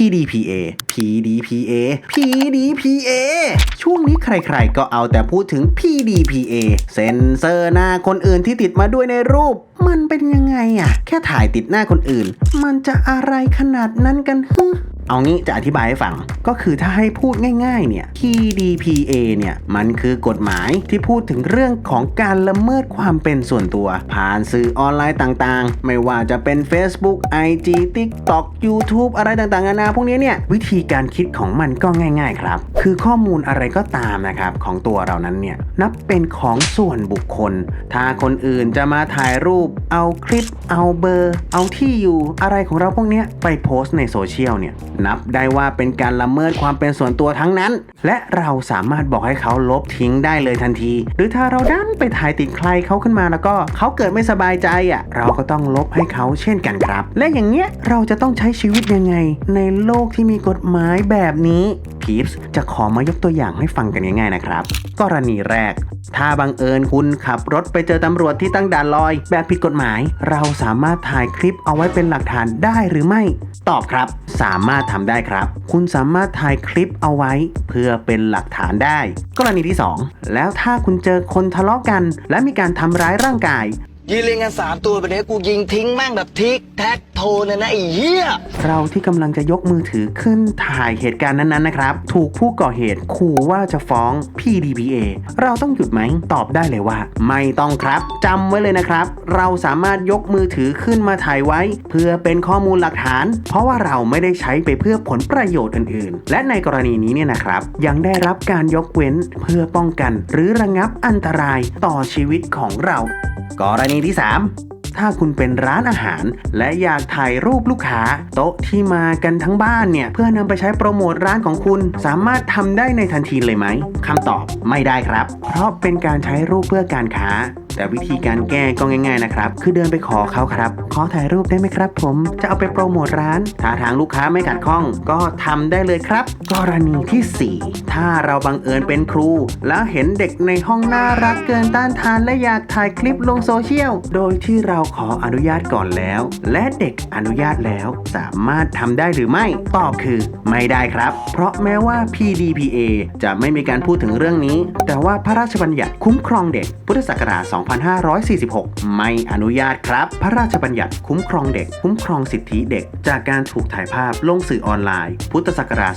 PDPA PDPA PDPA ช่วงนี้ใครๆ ก็เอาแต่พูดถึง PDPA เซ็นเซอร์หน้าคนอื่นที่ติดมาด้วยในรูป มันเป็นยังไงอะแค่ถ่ายติดหน้าคนอื่น มันจะอะไรขนาดนั้นกันฮึ เอางี้จะอธิบายให้ฟัง ก็คือถ้าให้พูดง่ายๆเนี่ย PDPA เนี่ย มันคือกฎหมายที่พูดถึงเรื่องของการละเมิดความเป็นส่วนตัว ผ่านสื่อออนไลน์ต่างๆ ไม่ว่าจะเป็น Facebook IG TikTok YouTube อะไรต่างๆนานาพวกนี้เนี่ย วิธีการคิดของมันก็ง่าย ๆ ครับ คือข้อมูลอะไรก็ตามนะครับ ของตัวเรานั้นเนี่ย นับเป็นของส่วนบุคคล ถ้าคนอื่นจะมาถ่ายรูป เอาคลิป เอาเบอร์ เอาที่อยู่ อะไรของเราพวกนี้ไปโพสต์ในโซเชียลเนี่ยนับได้ว่าเป็นการละเมิดความเป็นส่วนตัวทั้งนั้น และเราสามารถบอกให้เขาลบทิ้งได้เลยทันที หรือถ้าเราดันไปถ่ายติดใครเขาขึ้นมาแล้วก็เขาเกิดไม่สบายใจอะ เราก็ต้องลบให้เขาเช่นกันครับ และอย่างเงี้ยเราจะต้องใช้ชีวิตยังไง ในโลกที่มีกฎหมายแบบนี้ พีฟส์จะขอมายกตัวอย่างให้ฟังกันง่ายๆนะครับ กรณีแรก ถ้าบังเอิญคุณขับรถไปเจอตำรวจที่ตั้งด่านลอย แบบผิดกฎหมาย เราสามารถถ่ายคลิปเอาไว้เป็นหลักฐานได้หรือไม่ ตอบครับ สามารถทำได้ครับ คุณสามารถถ่ายคลิปเอาไว้ เพื่อเป็นหลักฐานได้ กรณีที่ 2 แล้วถ้าคุณเจอคนทะเลาะกัน และมีการทำร้ายร่างกาย ยืนเรียงกันสามตัวแบบนี้กูยิงทิ้งแม่งแบบทิกแท็กโทนเลยนะไอ้เหี้ย เราที่กำลังจะยกมือถือขึ้นถ่ายเหตุการณ์นั้นๆนะครับ ถูกผู้ก่อเหตุขู่ว่าจะฟ้อง PDPA เราต้องหยุดไหมตอบได้เลยว่า ไม่ต้องครับจำไว้เลยนะครับ เราสามารถยกมือถือขึ้นมาถ่ายไว้ เพื่อเป็นข้อมูลหลักฐาน เพราะว่าเราไม่ได้ใช้ไปเพื่อผลประโยชน์อื่นๆ และในกรณีนี้เนี่ยนะครับ ยังได้รับการยกเว้นเพื่อป้องกัน หรือระงับอันตรายต่อชีวิตของเรา กรณีที่ 3 ถ้าคุณเป็นร้านอาหาร และอยากถ่ายรูปลูกค้า โต๊ะที่มากันทั้งบ้านเนี่ย เพื่อนำไปใช้โปรโมทร้านของคุณ สามารถทำได้ในทันทีเลยไหมคำตอบไม่ได้ครับ เพราะเป็นการใช้รูปเพื่อการค้า แต่วิธีการแก้ก็ง่ายๆนะครับ คือเดินไปขอเขาครับ ขอถ่ายรูปได้ไหมครับ ผม จะเอาไปโปรโมทร้าน ถ้าทางลูกค้าไม่ขัดข้อง ก็ทำได้เลยครับ กรณีที่ 4 ถ้าเราบังเอิญเป็นครู แล้วเห็นเด็กในห้องน่ารักเกินต้านทานและอยากถ่ายคลิปลงโซเชียล โดยที่เราขออนุญาตก่อนแล้ว และเด็กอนุญาตแล้ว สามารถทำได้หรือไม่ ตอบคือ ไม่ได้ครับ เพราะแม้ว่า PDPA จะไม่มีการพูดถึงเรื่องนี้ แต่ว่าพระราชบัญญัติคุ้มครองเด็ก พุทธศักราช2546 ไม่อนุญาตครับ พระราชบัญญัติคุ้มครองเด็ก คุ้มครองสิทธิเด็ก จากการถูกถ่ายภาพลงสื่อออนไลน์ พุทธศักราช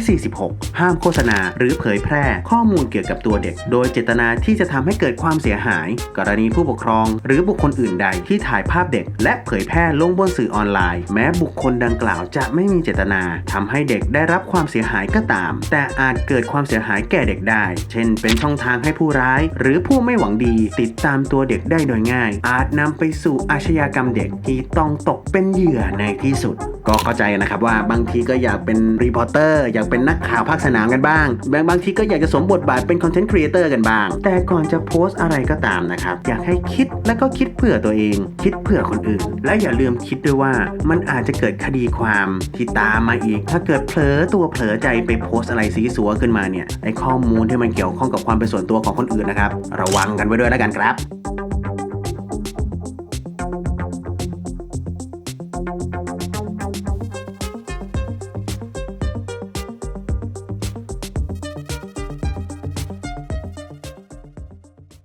2546 ห้ามโฆษณา หรือเผยแพร่ ข้อมูลเกี่ยวกับตัวเด็ก โดยเจตนาที่จะทำให้เกิดความเสียหาย กรณีผู้ปกครอง หรือบุคคลอื่นใดที่ถ่ายภาพเด็ก และเผยแพร่ลงบนสื่อออนไลน์ แม้บุคคลดังกล่าวจะไม่มีเจตนาทำให้เด็กได้รับความเสียหายก็ตาม แต่อาจเกิดความเสียหายแก่เด็กได้ เช่น เป็นช่องทางให้ผู้ร้าย หรือผู้ไม่หวังดีติดตามตัวเด็กได้โดยง่าย อาจนำไปสู่อาชญากรรมเด็กที่ต้องตกเป็นเหยื่อในที่สุด ก็เข้าใจนะครับว่าบางทีก็อยากเป็นรีพอร์เตอร์อยากเป็นนักข่าวภาคสนามกันบ้างบางบางทีก็อยากจะสมบทบาทเป็นคอนเทนต์ครีเอเตอร์กันบ้าง แต่ก่อนจะโพสต์อะไรก็ตามนะครับ อยากให้คิดและก็คิดเผื่อตัวเอง คิดเผื่อคนอื่น และอย่าลืมคิดด้วยว่ามันอาจจะเกิดคดีความที่ตามมาอีก ถ้าเกิดเผลอตัวเผลอใจไปโพสต์อะไรซีซัวขึ้นมาเนี่ยไอข้อมูลที่มันเกี่ยวข้องกับความเป็นส่วนตัวของคนอื่นนะครับระวังกันไว้ด้วยแล้วกันกันครับ